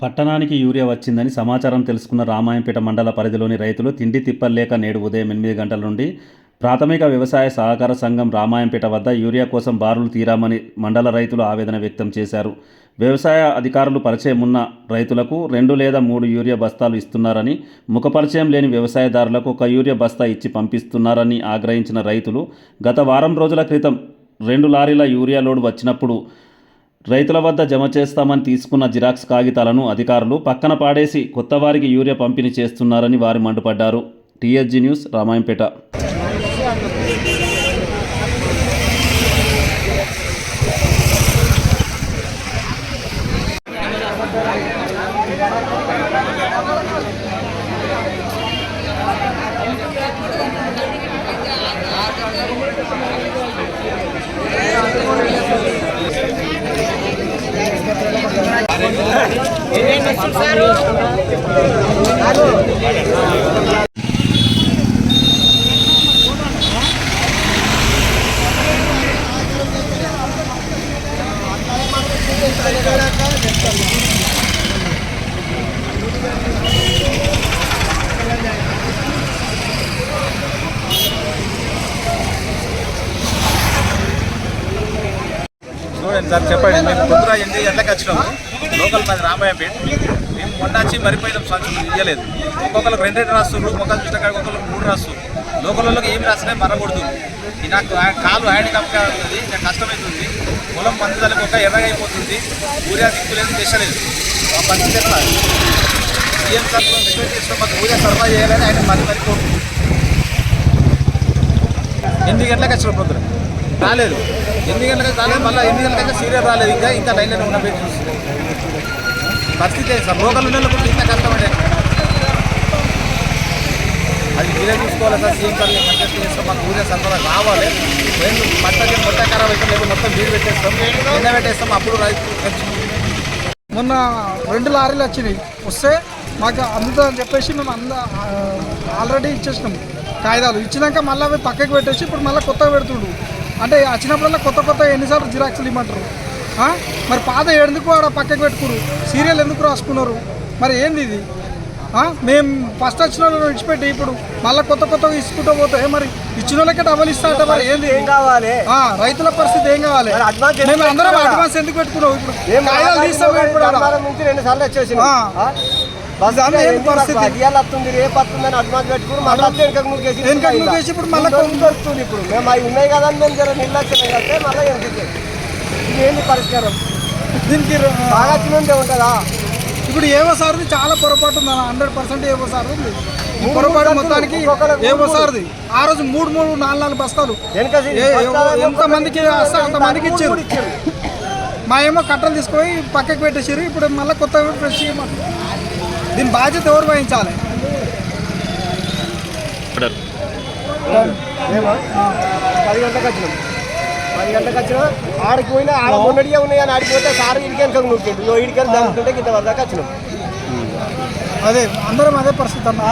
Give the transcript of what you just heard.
పట్టణానికి యూరియా వచ్చిందని సమాచారం తెలుసుకున్న రామాయంపేట మండల పరిధిలోని రైతులు తిండి తిప్పలేక నేడు ఉదయం ఎనిమిది గంటల నుండి ప్రాథమిక వ్యవసాయ సహకార సంఘం రామాయంపేట వద్ద యూరియా కోసం బారులు తీరామని మండల రైతులు ఆవేదన వ్యక్తం చేశారు. వ్యవసాయ అధికారులు పరిచయం ఉన్న రైతులకు రెండు లేదా మూడు యూరియా బస్తాలు ఇస్తున్నారని ముఖపరిచయం లేని వ్యవసాయదారులకు ఒక యూరియా బస్తా ఇచ్చి పంపిస్తున్నారని ఆగ్రహించిన రైతులు గత వారం రోజుల క్రితం రెండు లారీల యూరియా లోడ్ వచ్చినప్పుడు రైతుల వద్ద జమ చేస్తామని తీసుకున్న జిరాక్స్ కాగితాలను అధికారులు పక్కన పాడేసి కొత్త వారికి యూరియా పంపిణీ చేస్తున్నారని వారు మండిపడ్డారు. TSG news Ramayampet. సార్ చెప్పండి. మేము పొద్దున ఎనిమిది గంటలకు వచ్చినాము. లోకల్ మాది రామాయంపేట మేము మరిపోయిన సంచులు ఇవ్వలేదు ఒక్కొక్కరికి రెండు రెండు రాస్తున్నారు ఒక్కొక్కరు చూసిన ఒక్కొక్కరు మూడు రాస్తున్నారు లోకల్ వాళ్ళకి ఏమి రాసినా మరగొడుతుంది. నాకు కాలు హ్యాండికప్ ఉంది నాకు కష్టమవుతుంది పొలం మందులకు ఒక ఎర్రగా అయిపోతుంది ఊరియా దిక్కులేదు తెచ్చలేదు ఆ పరిస్థితి ఎట్లా? సీఎం సార్ రిక్వెస్ట్ చేసిన మాకు ఊరియా సరఫరా చేయాలని ఆయన మరి మరి కోరుతుంది ఎనిమిది గంటలకు వచ్చిన పొద్దున. రాలేదు. ఎనిమిది గంటలకు రాలేదు మళ్ళీ ఎనిమిది గంటలకైతే సీరియల్ రాలేదు. ఇంకా ఇంకా లైన్లో ఉన్న వెయిట్ చూస్తుంది పరిస్థితి ఏంటి సార్. లోకల్ ఉన్న అది మీరే చూసుకోవాలి సార్. సీఎం సార్ కంటెస్ట్ చేస్తాం మాకు ఊరే సరఫరా రావాలి. మేము పంటకి మొత్తం ఖరాబ్ అయితే లేదు మొత్తం నీరు పెట్టేస్తాం. నిన్న పెట్టేస్తాం. అప్పుడు రైతు మొన్న రెండు లారీలు వచ్చినాయి. వస్తే మాకు అందుతుందని చెప్పేసి మేము అంద ఆల్రెడీ ఇచ్చేసినాము కాగితాలు. ఇచ్చినాక మళ్ళీ అవి పక్కకి పెట్టేసి ఇప్పుడు మళ్ళీ కొత్తగా పెడుతుండు. అంటే వచ్చినప్పుడల్లా కొత్త కొత్త ఎన్నిసార్లు జిరాక్స్లు ఇమ్మంటారు. మరి పాత ఎందుకు ఆడ పక్కకి పెట్టుకురు? సీరియల్ ఎందుకు రాసుకున్నారు? మరి ఏంది ఇది? మేము ఫస్ట్ వచ్చిన వాళ్ళని విడిచిపెట్టి ఇప్పుడు మళ్ళీ కొత్త కొత్తగా ఇసుకుంటూ పోతే మరి? ఇచ్చిన వాళ్ళకే డబల్ ఇస్తా అంటే మరి ఏంది? ఏం కావాలి? ఆ, రైతుల పరిస్థితి ఏం కావాలి? మేము అందరం? అడ్వాన్స్ ఎందుకు పెట్టుకున్నాం ఇప్పుడు? ఏం కాగితాలు తీస్తాం ఇప్పుడు రెండు సార్లు వచ్చేసి వస్తుంది రేపు వస్తుందని అడ్వాన్స్ పెట్టుకుని మళ్ళీ వెనకకు వెనకకు ఇప్పుడు మళ్ళా వస్తుంది ఇప్పుడు. మేము అవి ఉన్నాయి కదా మేము నిర్లక్ష్యం మళ్ళీ ఇది ఏంది పరిష్కారం? దీనికి బాగా తినుంటే ఉంటుందా ఇప్పుడు ఏవో సార్ది చాలా పొరపాటు ఉంది హండ్రెడ్ పర్సెంట్ ఏవో సార్ ఉంది. ఈ పొరపాటు మొత్తానికి ఏవో సార్ది. ఆ రోజు మూడు మూడు నాలుగు నాలుగు బస్తాలు. ఎంత మందికి వస్తే అంత మందికి ఇచ్చారు. మా ఏమో కట్టలు తీసుకొని పక్కకి పెట్టేసారు ఇప్పుడు మళ్ళీ కొత్త ఫ్రెష్ దీని బాధ్యత ఎవరు వహించాలి? ఏమో? పది గంటలకు వచ్చినాం. పది గంటలకు వచ్చినా ఆడికి పోయినా ఆడ మొన్నటిగా ఉన్నాయి అని ఆడికి సార్ ఇడికెనక నూరుకుంటు నువ్వు ఇడికెళ్ళి దానికి ఇంత వరకు వచ్చినాం. అదే అందరం అదే పరిస్థితి అన్న.